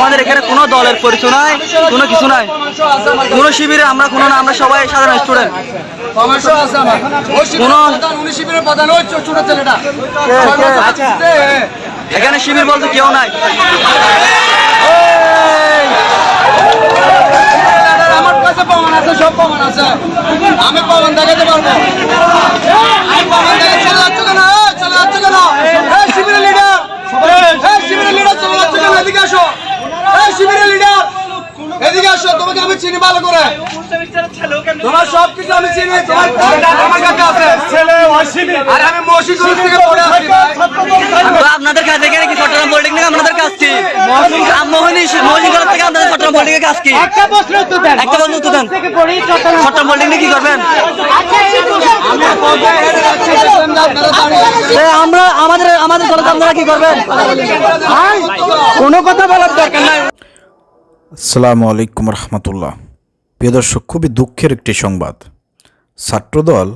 আমাদের এখানে কোনো দলের পরিচয় নাই কোনো কিছু নাই। কোনো শিবিরে আমরা কোনো না আমরা সবাই সাধারণ স্টুডেন্ট এখানে শিবির বলতে কেউ শিবিরের কোনো- প্রধান উনি শিবিরের প্রধান ওই ছোট ছোট ছেলেটা কে? ছয় বছর আচ্ছা। আছে, এ, এ। এখানে শিবির বলতে কেউ নাই আমার কাছে প্রমাণ আছে সব প্রমাণ আছে আমি প্রমাণ দেখাতে পারব আমি প্রমাণ দেখে চলে যাচ্ছ কেন এ, চলে যাচ্ছ কেন এই শিবিরের লিডার এই শিবিরের লিডার চলে যাচ্ছ কেন এদিকে আসো এই শিবিরের লিডার এদিকে আসো তোমাকে আমি চিনি ভালো করে। তোমার সব কিছু আমি চিনি তোমার আমার কাছে আছে। আর আমি মসি থেকে পড়ে। তো আপনাদের কাছে এখানে কি চট্টগ্রাম পলিটেকনিক আপনাদের কাজ কি মোহনী মোহনী কলেজ থেকে আপনাদের চট্টগ্রাম কাজ কি একটা প্রশ্ন উত্তর দেন। একটা বন্ধু তো দেন। থেকে চট্টগ্রাম চট্টগ্রাম কি করবেন? আচ্ছা আমরা আমাদের আমাদের কলেজ আপনারা কি করবেন? কোনো কথা বলার দরকার নাই। আসসালামু আলাইকুম রহমতুল্লাহ। প্রিয় দর্শক, খুবই দুঃখের একটি সংবাদ। ছাত্রদল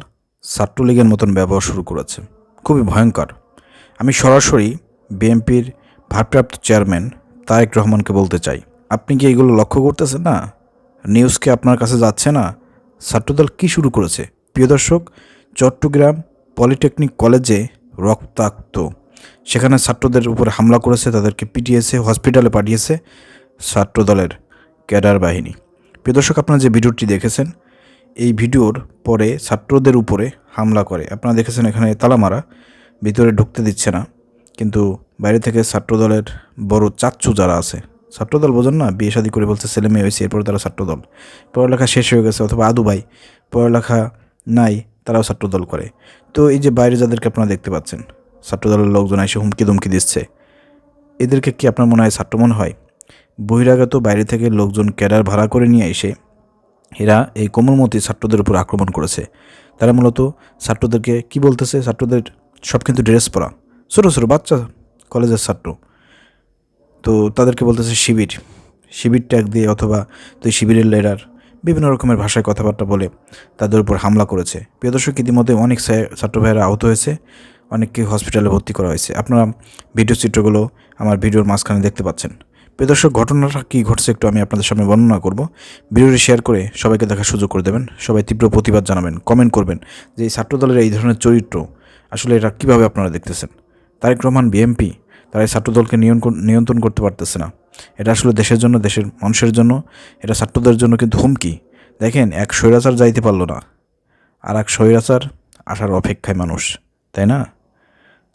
ছাত্রলীগের মতন ব্যবহার শুরু করেছে। খুবই ভয়ঙ্কর। আমি সরাসরি বিএনপির ভারপ্রাপ্ত চেয়ারম্যান তারেক রহমানকে বলতে চাই, আপনি কি এগুলো লক্ষ্য করতেছেন না? নিউজকে আপনার কাছে যাচ্ছে না? ছাত্রদল কি শুরু করেছে? প্রিয় দর্শক, চট্টগ্রাম পলিটেকনিক কলেজে রক্তাক্ত। সেখানে ছাত্রদের উপরে হামলা করেছে, তাদেরকে পিটিয়েছে, হসপিটালে পাঠিয়েছে। ছাত্রদলের ক্যাডার বাহিনী। প্রিয় দর্শক, আপনারা যে ভিডিওটি দেখেছেন, এই ভিডিওর পরে ছাত্রদের উপরে হামলা করে। আপনারা দেখেছেন এখানে তালা মারা ভিতরে ঢুকতে দিচ্ছে না, কিন্তু বাইরে থেকে ছাত্রদলের বড় চাচ্চু যারা আছে, ছাত্রদল বোঝেন না, বিয়ে শাদী করে বলছে, ছেলে মেয়ে হয়েছে, এরপর তারা ছাত্রদল। পড়ালেখা শেষ হয়ে গেছে, অথবা আদু ভাই পড়ালেখা নাই, তারাও ছাত্রদল করে। তো এই যে বাইরে যাদেরকে আপনারা দেখতে পাচ্ছেন, ছাত্রদলের লোকজন এসে হুমকি দুমকি দিচ্ছে, এদেরকে কি আপনার মনে হয় ছাত্র মনে হয়? বহিরাগত বাইরে থেকে লোকজন ক্যাডার ভাড়া করে নিয়ে এসে এরা এই কোমলমতি ছাত্রদের উপর আক্রমণ করেছে। তারা মূলত ছাত্রদেরকে কি বলতেছে? ছাত্রদের সব কিন্তু ড্রেস পরা। ছোটো ছোটো বাচ্চা কলেজের ছাত্র। তো তাদেরকে বলতেছে শিবির। শিবির ট্যাগ দিয়ে অথবা তুই শিবিরের লেডার বিভিন্ন রকমের ভাষায় কথাবার্তা বলে তাদের উপর হামলা করেছে। প্রিয় দর্শক, ইতিমধ্যে অনেক ছাত্র ভাইয়েরা আহত হয়েছে। অনেককে হসপিটালে ভর্তি করা হয়েছে। আপনারা ভিডিও চিত্রগুলো আমার ভিডিওর মাঝখানে দেখতে পাচ্ছেন। প্রিয় দর্শক, ঘটনাটা কী ঘটছে একটু আমি আপনাদের সামনে বর্ণনা করব। ভিডিওটি শেয়ার করে সবাইকে দেখার সুযোগ করে দেবেন। সবাই তীব্র প্রতিবাদ জানাবেন কমেন্ট করবেন যে এই ছাত্রদলের এই ধরনের চরিত্র, আসলে এটা কীভাবে আপনারা দেখতেছেন? তারেক রহমান বিএমপি তারা এই ছাত্রদলকে নিয়ন্ত্রণ নিয়ন্ত্রণ করতে পারতেছে না। এটা আসলে দেশের জন্য, দেশের মানুষের জন্য, এটা ছাত্রদের জন্য কিন্তু হুমকি। দেখেন, এক স্বৈরাচার যাইতে পারল না, আর এক স্বৈরাচার আসার অপেক্ষায় মানুষ, তাই না?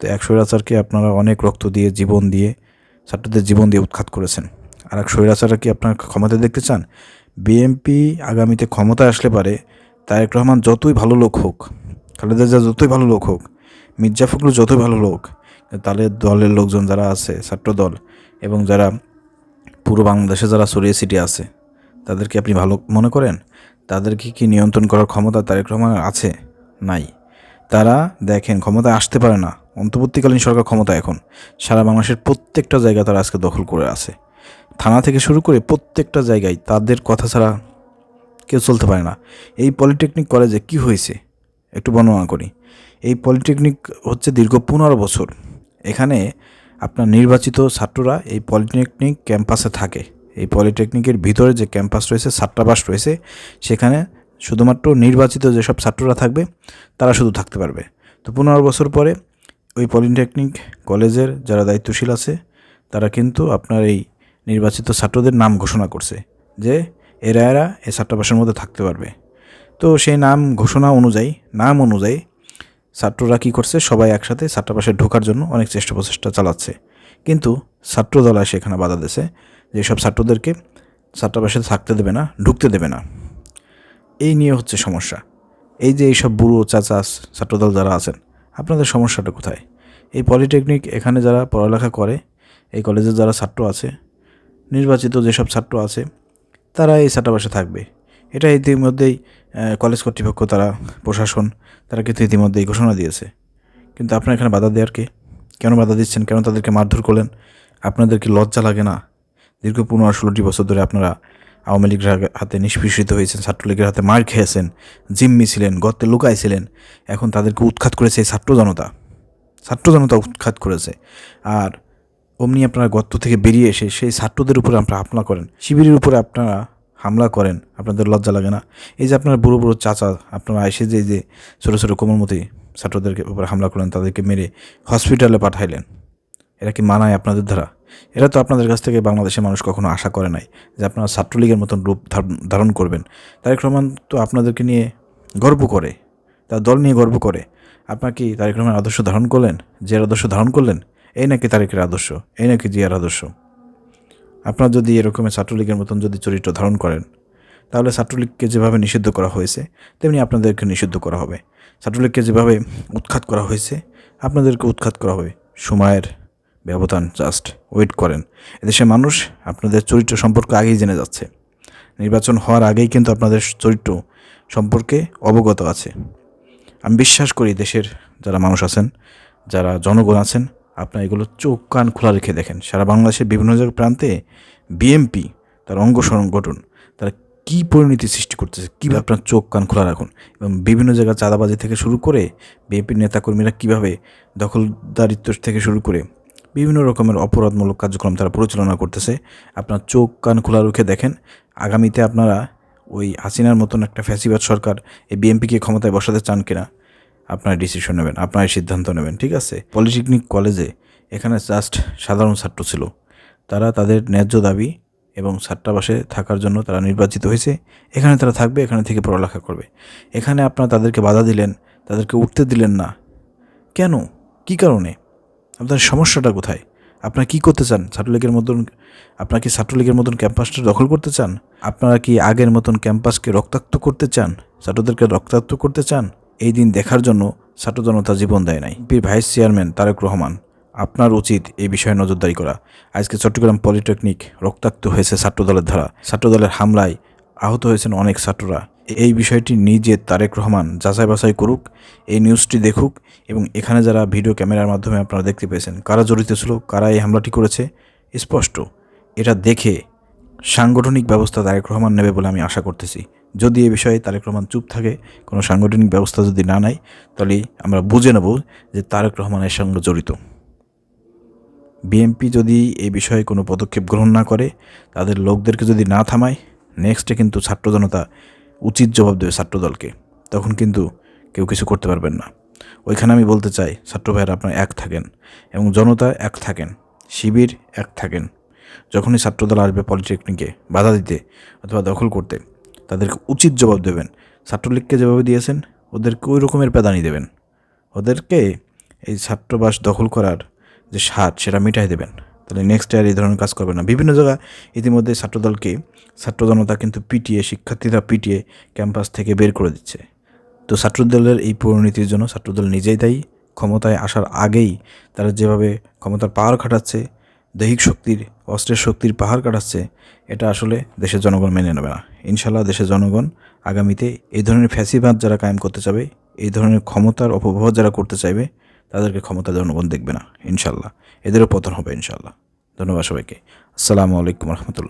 তো এক স্বৈরাচারকে আপনারা অনেক রক্ত দিয়ে, জীবন দিয়ে ছাত্রদের জীবন দিয়ে উৎখাত করেছেন। আর এক স্বৈরাচারা কি আপনার ক্ষমতা দেখতে চান? বিএমপি আগামীতে ক্ষমতায় আসলে পারে, তারেক রহমান যতই ভালো লোক হোক, খালেদা যতই ভালো লোক হোক, মির্জা ফখরুল যতই ভালো লোক তাদের দলের লোকজন যারা আছে, ছাত্রদল, এবং যারা পুরো বাংলাদেশে যারা ছড়িয়ে সিটি আছে তাদেরকে আপনি ভালো মনে করেন? তাদেরকে কি নিয়ন্ত্রণ করার ক্ষমতা তারেক রহমানের আছে? নাই। তারা দেখেন, ক্ষমতায় আসতে পারে না। অন্তর্বর্তীকালীন সরকার ক্ষমতা এখন। সারা বাংলাদেশের প্রত্যেকটা জায়গা তারা আজকে দখল করে আছে। থানা থেকে শুরু করে প্রত্যেকটা জায়গায় তাদের কথা ছাড়া কেউ চলতে পারে না। এই পলিটেকনিক কলেজে কি হয়েছে? একটু বর্ণনা করি। এই পলিটেকনিক হচ্ছে দীর্ঘ পনেরো বছর। এখানে আপনার নির্বাচিত ছাত্ররা এই পলিটেকনিক ক্যাম্পাসে থাকে। এই পলিটেকনিকের ভিতরে যে ক্যাম্পাস রয়েছে, ছাত্রাবাস রয়েছে, সেখানে শুধুমাত্র নির্বাচিত যেসব ছাত্ররা থাকবে, তারা শুধু থাকতে পারবে। তো পনেরো বছর পরে ওই পলিটেকনিক কলেজের যারা দায়িত্বশীল আছে, তারা কিন্তু আপনার এই নির্বাচিত ছাত্রদের নাম ঘোষণা করছে যে এরা এরা এই ছাত্রাবাসের মধ্যে থাকতে পারবে। তো সেই নাম ঘোষণা অনুযায়ী, নাম অনুযায়ী ছাত্ররা কী করছে, সবাই একসাথে ছাত্রাবাসে ঢোকার জন্য অনেক চেষ্টা প্রচেষ্টা চালাচ্ছে। কিন্তু ছাত্রদল এসে এখানে বাধা দিয়েছে যে সব ছাত্রদেরকে ছাত্রাবাসে থাকতে দেবে না, ঢুকতে দেবে না। এই নিয়ে হচ্ছে সমস্যা। এই যে এইসব বুড়ো চাচা ছাত্রদল যারা আছেন, আপনাদের সমস্যাটা কোথায়? এই পলিটেকনিক এখানে যারা পড়ালেখা করে, এই কলেজের যারা ছাত্র আছে, নির্বাচিত যেসব ছাত্র আছে, তারা এই ছাত্রাবাসে থাকবে। এটা ইতিমধ্যেই কলেজ কর্তৃপক্ষ তারা, প্রশাসন, তারা কিন্তু ইতিমধ্যেই ঘোষণা দিয়েছে। কিন্তু আপনার এখানে বাধা দেওয়ার কে? কেন বাধা দিচ্ছেন? কেন তাদেরকে মারধর করলেন? আপনাদের কি লজ্জা লাগে না? দীর্ঘ পনেরো ষোলোটি বছর ধরে আপনারা আওয়ামী লীগের হাতে- হাতে হয়েছেন, ছাত্রলীগের হাতে মার খেয়েছেন, জিম্মি ছিলেন, গর্তে লুকাইছিলেন। এখন তাদেরকে উৎখাত করেছে এই ছাত্র জনতা। ছাত্র জনতা উৎখাত করেছে। আর অমনি আপনারা গর্ত থেকে বেরিয়ে এসে সেই ছাত্রদের উপরে আপনারা হামলা করেন। শিবিরের উপরে আপনারা হামলা করেন, আপনাদের লজ্জা লাগে না। এই যে আপনার বুড়ো বুড়ো চাচা, আপনারা এসে যে যে ছোটো ছোটো কোমলমতি ছাত্রদেরকে উপরে হামলা করলেন তাদেরকে মেরে হসপিটালে পাঠাইলেন। এরা কি মানায় আপনাদের দ্বারা? এরা তো আপনাদের কাছ থেকে বাংলাদেশের মানুষ কখনো আশা করে নাই যে আপনারা ছাত্রলীগের মতন রূপ ধারণ করবেন। তারেক রহমান তো আপনাদেরকে নিয়ে গর্ব করে, তার দল নিয়ে গর্ব করে। আপনার কি তারেক রহমান আদর্শ ধারণ করলেন? যে আদর্শ ধারণ করলেন? এই নাকি তারেকের আদর্শ? এই নাকি জিয়ার আদর্শ? আপনারা যদি এরকমের ছাত্রলীগের মতন যদি চরিত্র ধারণ করেন, তাহলে ছাত্রলীগকে যেভাবে নিষিদ্ধ করা হয়েছে, তেমনি আপনাদেরকে নিষিদ্ধ করা হবে। ছাত্রলীগকে যেভাবে উৎখাত করা হয়েছে, আপনাদেরকে উৎখাত করা হবে। সময়ের ব্যবধান জাস্ট ওয়েট করেন। এদেশের মানুষ আপনাদের চরিত্র সম্পর্কে আগেই জেনে যাচ্ছে। নির্বাচন হওয়ার আগেই কিন্তু আপনাদের চরিত্র সম্পর্কে অবগত আছে। আমি বিশ্বাস করি দেশের যারা মানুষ আছেন যারা জনগণ আছেন আপনার এগুলো চোখ কান খোলা রেখে দেখেন। সারা বাংলাদেশের বিভিন্ন জায়গার প্রান্তে বিএমপি তার অঙ্গ সংগঠন তারা কী পরিণতি সৃষ্টি করতেছে কীভাবে আপনার চোখ কান খোলা রাখুন? এবং বিভিন্ন জায়গায় চাঁদাবাজি থেকে শুরু করে বিএনপির নেতাকর্মীরা কীভাবে দখলদারিত্ব থেকে শুরু করে বিভিন্ন রকমের অপরাধমূলক কার্যক্রম তারা পরিচালনা করতেছে আপনার চোখ কান খোলা রেখে দেখেন। আগামীতে আপনারা ওই হাসিনার মতন একটা ফ্যাসিবাদ সরকার এই বিএনপিকে ক্ষমতায় বসাতে চান কিনা, আপনার ডিসিশন নেবেন, আপনার সিদ্ধান্ত নেবেন, ঠিক আছে? পলিটেকনিক কলেজে এখানে জাস্ট সাধারণ ছাত্র ছিল। তারা তাদের ন্যায্য দাবি এবং ছাত্রাবাসে থাকার জন্য তারা নির্বাচিত হয়েছে। এখানে তারা থাকবে, এখানে থেকে পড়ালেখা করবে। এখানে আপনারা তাদেরকে বাধা দিলেন, তাদেরকে উঠতে দিলেন না। কেন? কি কারণে? আপনার সমস্যাটা কোথায়? আপনারা কি করতে চান? ছাত্রলীগের মতন, আপনারা কি ছাত্রলীগের মতন ক্যাম্পাসটা দখল করতে চান? আপনারা কি আগের মতন ক্যাম্পাসকে রক্তাক্ত করতে চান? ছাত্রদেরকে রক্তাক্ত করতে চান? এই দিন দেখার জন্য ছাত্র জনতা জীবন দেয় নাই। বিএনপির ভাইস চেয়ারম্যান তারেক রহমান, আপনার উচিত এই বিষয়ে নজরদারি করা। আজকে চট্টগ্রাম পলিটেকনিক রক্তাক্ত হয়েছে ছাত্রদলের ধারা। ছাত্রদলের হামলায় আহত হয়েছেন অনেক ছাত্ররা। এই বিষয়টি নিজে তারেক রহমান যাচাই বাছাই করুক, এই নিউজটি দেখুক এবং এখানে যারা ভিডিও ক্যামেরার মাধ্যমে আপনারা দেখতে পেয়েছেন, কারা জড়িত ছিল, কারা এই হামলাটি করেছে, স্পষ্ট। এটা দেখে সাংগঠনিক ব্যবস্থা তারেক রহমান নেবে বলে আমি আশা করতেছি। যদি এ বিষয়ে তারেক রহমান চুপ থাকে, কোনো সাংগঠনিক ব্যবস্থা যদি না নেয়, তাহলে আমরা বুঝে নেব যে তারেক রহমানের সঙ্গে জড়িত। বিএনপি যদি এই বিষয়ে কোনো পদক্ষেপ গ্রহণ না করে, তাদের লোকদেরকে যদি না থামায় নেক্সটে কিন্তু ছাত্র জনতা উচিত জবাব দেবে ছাত্রদলকে তখন কিন্তু কেউ কিছু করতে পারবেন না। ওইখানে আমি বলতে চাই, ছাত্র ভাইয়েরা আপনারা এক থাকেন এবং জনতা এক থাকেন, শিবির এক থাকেন। যখনই ছাত্রদল আসবে পলিটেকনিকে বাধা দিতে অথবা দখল করতে, তাদেরকে উচিত জবাব দেবেন। ছাত্রলীগকে যেভাবে দিয়েছেন, ওদেরকে ওই রকমের প্যাদানি দেবেন। ওদেরকে এই ছাত্রবাস দখল করার যে স্বাদ, সেটা মিটাই দেবেন। তাহলে নেক্সট ইয়ার এই ধরনের কাজ করবে না। বিভিন্ন জায়গায় ইতিমধ্যে ছাত্রদলকে ছাত্র জনতা কিন্তু পিটিয়ে, শিক্ষার্থীরা পিটিয়ে ক্যাম্পাস থেকে বের করে দিচ্ছে। তো ছাত্রদলের এই পরিণতির জন্য ছাত্রদল নিজেই দায়ী, ক্ষমতায় আসার আগেই তারা যেভাবে ক্ষমতার পাহাড় খাটাচ্ছে, দৈহিক শক্তির, অস্ত্রের শক্তির পাহাড় কাটাচ্ছে, এটা আসলে দেশের জনগণ মেনে নেবে না। ইনশাল্লাহ দেশের জনগণ আগামীতে এই ধরনের ফ্যাসিবাদ যারা কায়েম করতে চাবে, এই ধরনের ক্ষমতার অপব্যবহার যারা করতে চাইবে তাদেরকে ক্ষমতা জনগণ দেখবে না, ইনশাল্লাহ। এদেরও পতন হবে, ইনশাল্লাহ। ধন্যবাদ সবাইকে। আসসালামু আলাইকুম রহমতুল্লাহ।